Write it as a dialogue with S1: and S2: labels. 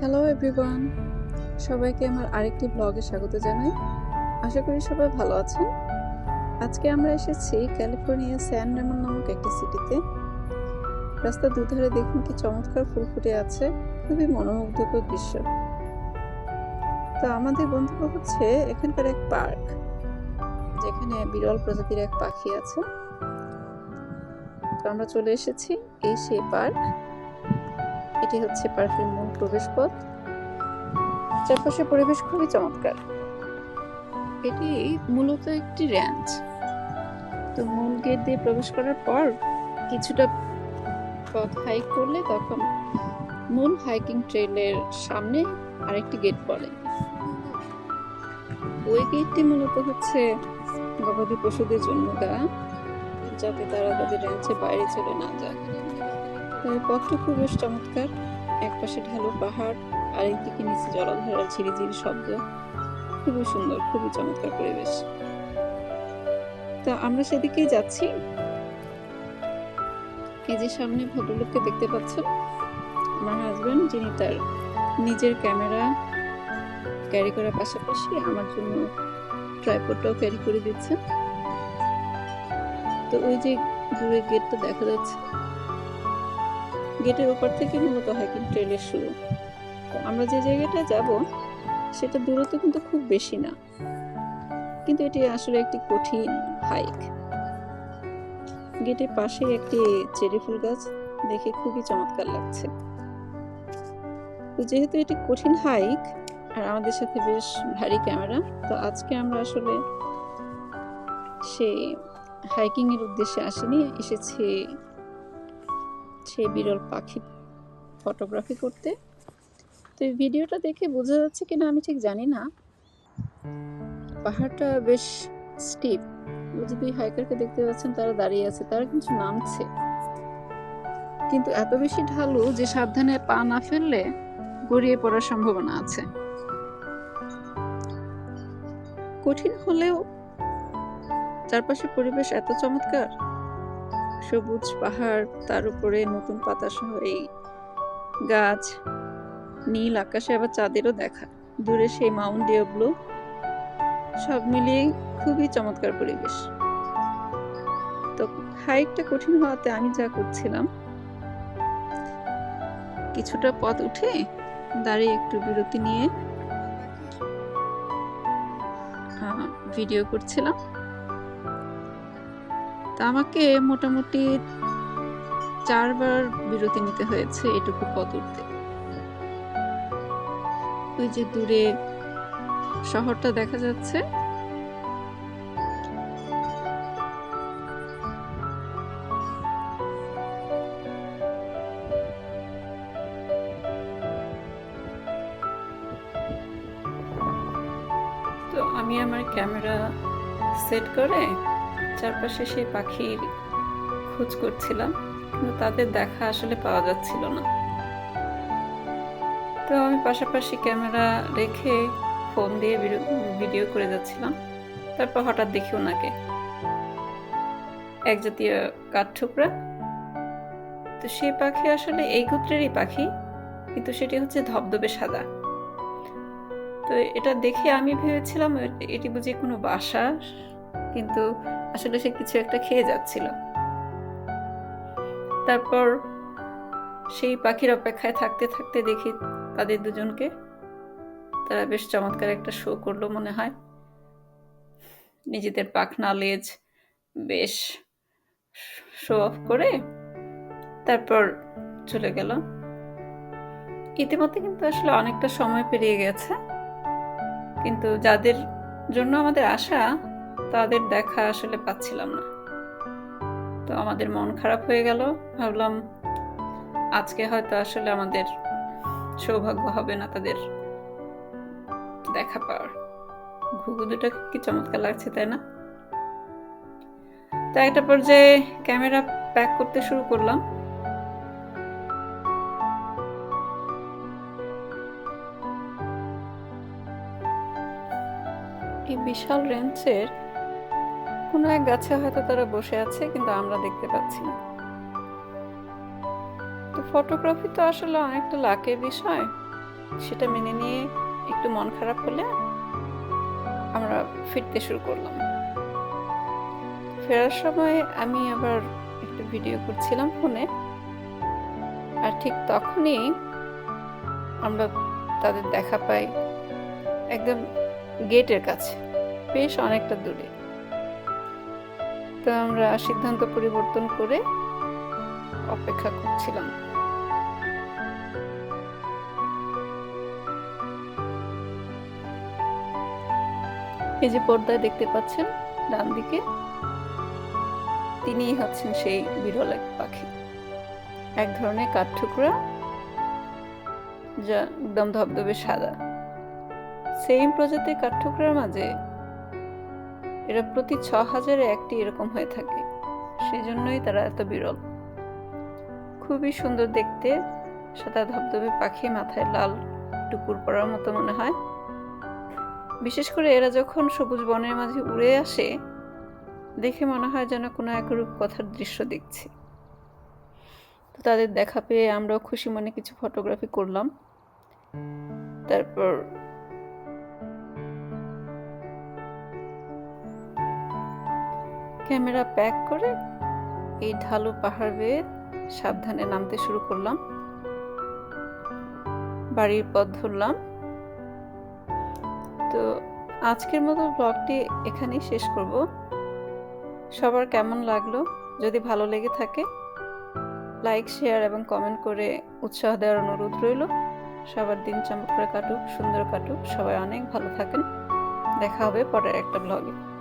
S1: Hello everyone সবাইকে আমার আরেকটি ব্লগে স্বাগত জানাই। আশা করি সবাই ভালো আছেন। আজকে আমরা এসেছি ক্যালিফোর্নিয়া স্যান রেমন নামক একটি সিটিতে। রাস্তার দুধারে দেখুন কি চমৎকার ফুল ফুটে আছে। খুবই মনোমুগ্ধকর দৃশ্য। তো আমাদের গন্তব্য হচ্ছে এখানকার এক পার্ক, যেখানে বিরল প্রজাতির এক পাখি আছে। তো আমরা চলে এসেছি এই সেই পার্ক। এটি হচ্ছে পার্কের মূল প্রবেশ পথ। চারপাশে পরিবেশ খুবই চমৎকার। এটি মূলত একটি র্যাঞ্চ তো মূল গেট দিয়ে প্রবেশ করার পর কিছুটা পথ হাইক করলে তখন মূল হাইকিং ট্রেলের সামনে আরেকটি গেট পড়ে। ওই গেটটি মূলত হচ্ছে গবাদি পশুদের জন্য দেওয়া যাতে তারা তাদের র্যাঞ্চের বাইরে চলে না যায়। তবে পথটা খুব বেশ চমৎকার। এক পাশে ঢালু পাহাড় আর একদিকে নিচে জলাধারার ঝিরিঝিরি শব্দ। খুবই সুন্দর, খুবই চমৎকার পরিবেশ। তো আমরা সেদিকেই যাচ্ছি। এই যে সামনে ভদ্রলোককে দেখতে পাচ্ছেন আমার হাজব্যান্ড যিনি তার নিজের ক্যামেরা ক্যারি করার পাশাপাশি আমার জন্য ট্রাইপডটাও ক্যারি করে দিচ্ছে। তো ওই যে দূরে গেটটা দেখা যাচ্ছে গেটের ওপর থেকে মূলত হাইকিং ট্রেলের শুরু। তো আমরা যে জায়গাটা যাব, সেটা দূরত্ব কিন্তু খুব বেশি না। কিন্তু এটি আসলে একটি কঠিন হাইক গেটের পাশে একটি চেরি ফুল গাছ দেখে খুবই চমৎকার লাগছে। তো যেহেতু এটি কঠিন হাইক আর আমাদের সাথে বেশ ভারী ক্যামেরা তো আজকে আমরা আসলে সেই হাইকিং এর উদ্দেশ্যে আসিনি, এসেছি সেই বিরল পাখি ফটোগ্রাফি করতে। তো এই ভিডিওটা দেখে বোঝা যাচ্ছে কিনা আমি ঠিক জানি না। পাহাড়টা বেশ স্টিপ যে দুই হাইকারকে দেখতে পাচ্ছেন, তারা দাঁড়িয়ে আছে, তারা কিন্তু নামছে। কিন্তু এত বেশি ঢালু যে সাবধানে পা না ফেললে গড়িয়ে পড়ার সম্ভাবনা আছে। কঠিন হলেও চারপাশের পরিবেশ এত চমৎকার। সবুজ পাহাড়, তার উপরে নতুন পাতা সহ এই গাছ। নীল আকাশে আবার চাঁদেরও দেখা। দূরে সেই মাউন্ট ডিওব্লো সব মিলিয়ে খুবই চমৎকার পরিবেশ। তো হাইকটা কঠিন হওয়াতে আমি যা করছিলাম, কিছুটা পথ উঠে দাঁড়িয়ে একটু বিরতি নিয়ে ভিডিও করছিলাম। তা আমাকে মোটামুটি চারবার বিরতি নিতে হয়েছে এটুকু পথ উঠতে। ওই যে দূরে শহরটা দেখা যাচ্ছে। তো আমি আমার ক্যামেরা সেট করে চারপাশে সেই পাখির খোঁজ করছিলাম, কিন্তু তাদের দেখা আসলে পাওয়া যাচ্ছিল না। তো আমি পাশাপাশি ক্যামেরা রেখে ফোন দিয়ে ভিডিও করে যাচ্ছিলাম। তারপর হঠাৎ দেখি ওনাকে। এক জাতীয় কাঠঠোকরা তো সেই পাখি আসলে এই গোত্রেরই পাখি, কিন্তু সেটি হচ্ছে ধবধবে সাদা। তো এটা দেখে আমি ভেবেছিলাম এটি বুঝি কোনো বাসা, কিন্তু আসলে সে কিছু একটা খেয়ে যাচ্ছিল। তারপর সেই পাখির অপেক্ষায় থাকতে থাকতে দেখি তাদের দুজনকে তারা বেশ চমৎকার একটা শো করল মনে হয়। নিজেদের পাখনা, লেজ বেশ শো অফ করে তারপর চলে গেল। ইতিমধ্যে কিন্তু আসলে অনেকটা সময় পেরিয়ে গেছে। কিন্তু যাদের জন্য আমাদের আশা তাদের দেখা আসলে পাচ্ছিলাম না। তো আমাদের মন খারাপ হয়ে গেল। ভাবলাম আজকে হয়তো আসলে আমাদের সৌভাগ্য হবে না তাদের দেখা পাওয়ার। ঘুঘু দুটো কি চমৎকার লাগছে, তাই না? তো একটা পর্যায়ে ক্যামেরা প্যাক করতে শুরু করলাম। এই বিশাল রেঞ্চের কোনো এক গাছে হয়তো তারা বসে আছে, কিন্তু আমরা দেখতে পাচ্ছি না। তো ফটোগ্রাফি তো আসলে অনেকটা লাকের বিষয়। সেটা মেনে নিয়ে একটু মন খারাপ হলে আমরা ফিরতে শুরু করলাম। ফেরার সময় আমি আবার একটু ভিডিও করছিলাম ফোনে। আর ঠিক তখনই আমরা তাদের দেখা পাই। একদম গেটের কাছে, বেশ অনেকটা দূরে। তো আমরা সিদ্ধান্ত পরিবর্তন করে অপেক্ষা করছিলাম। এই যে পর্দায় দেখতে পাচ্ছেন, ডান দিকে, তিনিই হচ্ছেন সেই বিরল এক পাখি। এক ধরনের কাঠঠুকরা যা একদম ধবধবে সাদা। সেম প্রজাতির কাঠঠুকরার মাঝে এরা প্রতি ছ হাজারে একটি এরকম হয়ে থাকে। সেই জন্যই তারা এত বিরল। খুবই সুন্দর দেখতে, সাদা ধবধবে পাখি, মাথায় লাল টুকুর পড়ার মতো মনে হয়। বিশেষ করে এরা যখন সবুজ বনের মাঝে উড়ে আসে, দেখে মনে হয় যেন কোনো এক রূপকথার দৃশ্য দেখছি। তো তাদের দেখা পেয়ে আমরাও খুশি মনে কিছু ফটোগ্রাফি করলাম। তারপর ক্যামেরা প্যাক করে এই ঢালু পাহাড় বেয়ে সাবধানে নামতে শুরু করলাম। বাড়ির পথ ধরলাম। তো আজকের মতো ব্লগটি এখানেই শেষ করব। সবার কেমন লাগল? যদি ভালো লেগে থাকে, লাইক, শেয়ার এবং কমেন্ট করে উৎসাহ দেওয়ার অনুরোধ রইল। সবার দিন চমৎকার কাটুক, সুন্দর কাটুক। সবাই অনেক ভালো থাকেন। দেখা হবে পরের একটা ব্লগে।